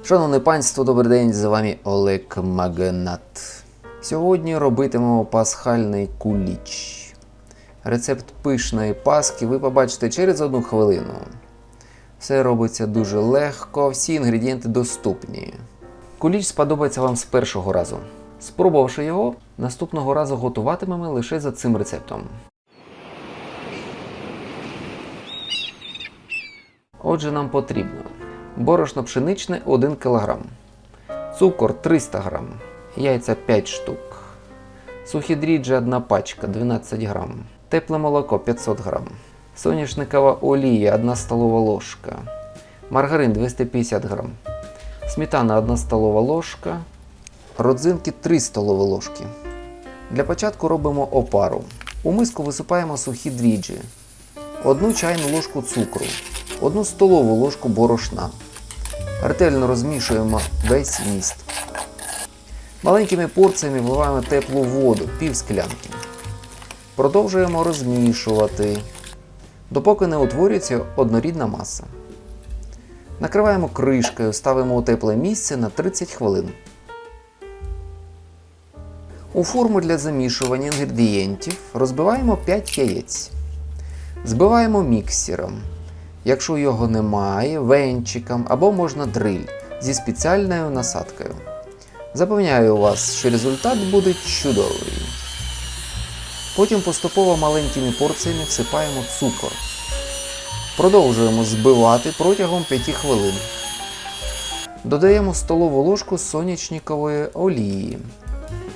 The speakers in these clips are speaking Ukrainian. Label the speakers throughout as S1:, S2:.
S1: Шановне панство, добрий день, з вами Олег Магнат. Сьогодні робитимемо пасхальний куліч. Рецепт пишної паски ви побачите через одну хвилину. Все робиться дуже легко, всі інгредієнти доступні. Куліч сподобається вам з першого разу. Спробувавши його, наступного разу готуватимемо лише за цим рецептом. Отже, нам потрібно борошно пшеничне 1 кг, цукор 300 г, яйця 5 штук, сухі дріжджі 1 пачка 12 г, тепле молоко 500 г, соняшникова олія 1 столова ложка, маргарин 250 г, сметана 1 столова ложка, родзинки 3 столові ложки. Для початку робимо опару. У миску висипаємо сухі дріжджі, 1 чайну ложку цукру, 1 столову ложку борошна. Ретельно розмішуємо весь вміст. Маленькими порціями вливаємо теплу воду, пів склянки. Продовжуємо розмішувати, допоки не утворюється однорідна маса. Накриваємо кришкою, ставимо у тепле місце на 30 хвилин. У форму для замішування інгредієнтів розбиваємо 5 яєць. Збиваємо міксером. Якщо його немає, венчиком або можна дриль зі спеціальною насадкою. Запевняю вас, що результат буде чудовий. Потім поступово маленькими порціями всипаємо цукор. Продовжуємо збивати протягом 5 хвилин. Додаємо столову ложку сонячникової олії.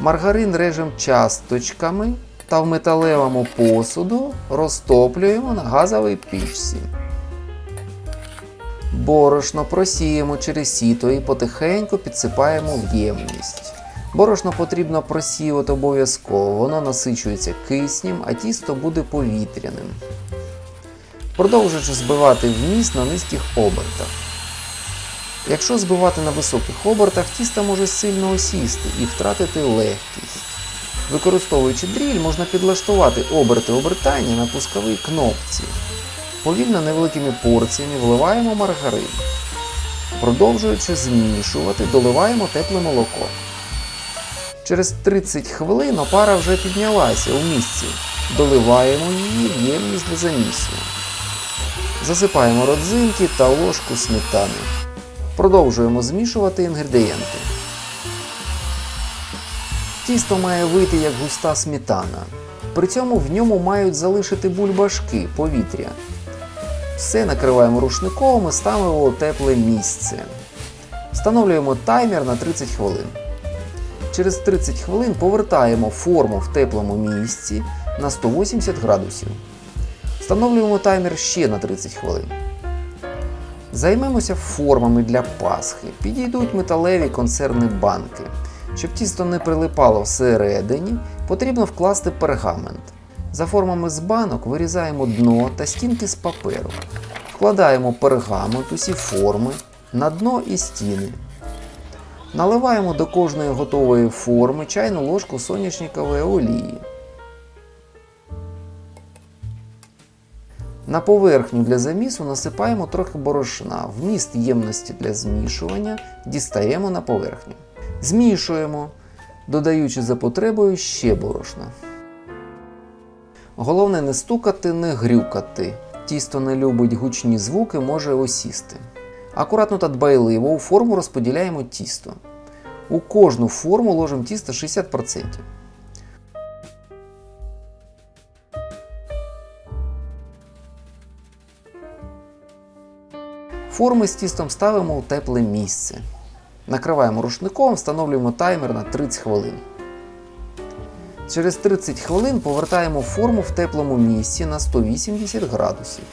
S1: Маргарин режемо часточками та в металевому посуду розтоплюємо на газовій пічці. Борошно просіємо через сіто і потихеньку підсипаємо в ємність. Борошно потрібно просіювати обов'язково, воно насичується киснем, а тісто буде повітряним. Продовжуючи збивати вміст на низьких обертах. Якщо збивати на високих обертах, тісто може сильно осісти і втратити легкість. Використовуючи дріль, можна підлаштувати оберти обертання на пусковій кнопці. Повільно невеликими порціями вливаємо маргарин. Продовжуючи змішувати, доливаємо тепле молоко. Через 30 хвилин опара вже піднялася у місці. Доливаємо її в ємність для замісу. Засипаємо родзинки та ложку сметани. Продовжуємо змішувати інгредієнти. Тісто має вийти як густа сметана. При цьому в ньому мають залишити бульбашки повітря. Все накриваємо рушником і ставимо у тепле місце. Встановлюємо таймер на 30 хвилин. Через 30 хвилин повертаємо форму в теплому місці на 180 градусів. Встановлюємо таймер ще на 30 хвилин. Займемося формами для пасхи. Підійдуть металеві консервні банки. Щоб тісто не прилипало всередині, потрібно вкласти пергамент. За формами з банок вирізаємо дно та стінки з паперу. Вкладаємо пергамент усі форми на дно і стіни. Наливаємо до кожної готової форми чайну ложку соняшникової олії. На поверхню для замісу насипаємо трохи борошна. Вміст ємності для змішування дістаємо на поверхню. Змішуємо, додаючи за потребою ще борошна. Головне не стукати, не грюкати. Тісто не любить гучні звуки, може осісти. Акуратно та дбайливо у форму розподіляємо тісто. У кожну форму ложимо тісто 60%. Форми з тістом ставимо у тепле місце. Накриваємо рушником, встановлюємо таймер на 30 хвилин. Через 30 хвилин повертаємо форму в теплому місці на 180 градусів.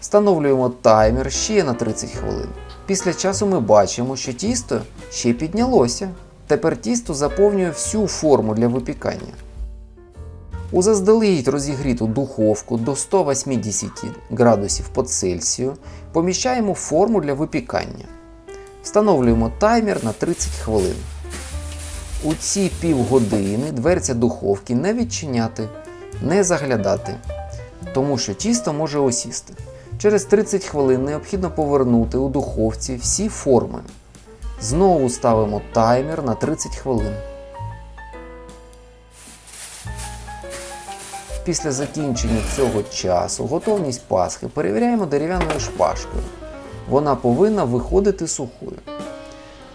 S1: Встановлюємо таймер ще на 30 хвилин. Після часу ми бачимо, що тісто ще піднялося. Тепер тісто заповнює всю форму для випікання. У заздалегідь розігріту духовку до 180 градусів по Цельсію поміщаємо форму для випікання. Встановлюємо таймер на 30 хвилин. У ці півгодини дверця духовки не відчиняти, не заглядати, тому що тісто може осісти. Через 30 хвилин необхідно повернути у духовці всі форми. Знову ставимо таймер на 30 хвилин. Після закінчення цього часу готовність пасхи перевіряємо дерев'яною шпажкою. Вона повинна виходити сухою.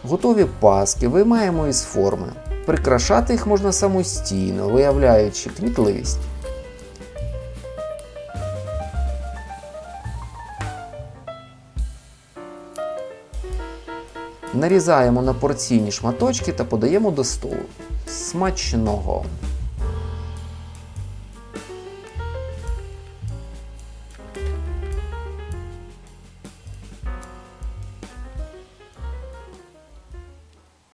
S1: Готові паски виймаємо із форми. Прикрашати їх можна самостійно, виявляючи кмітливість. Нарізаємо на порційні шматочки та подаємо до столу. Смачного!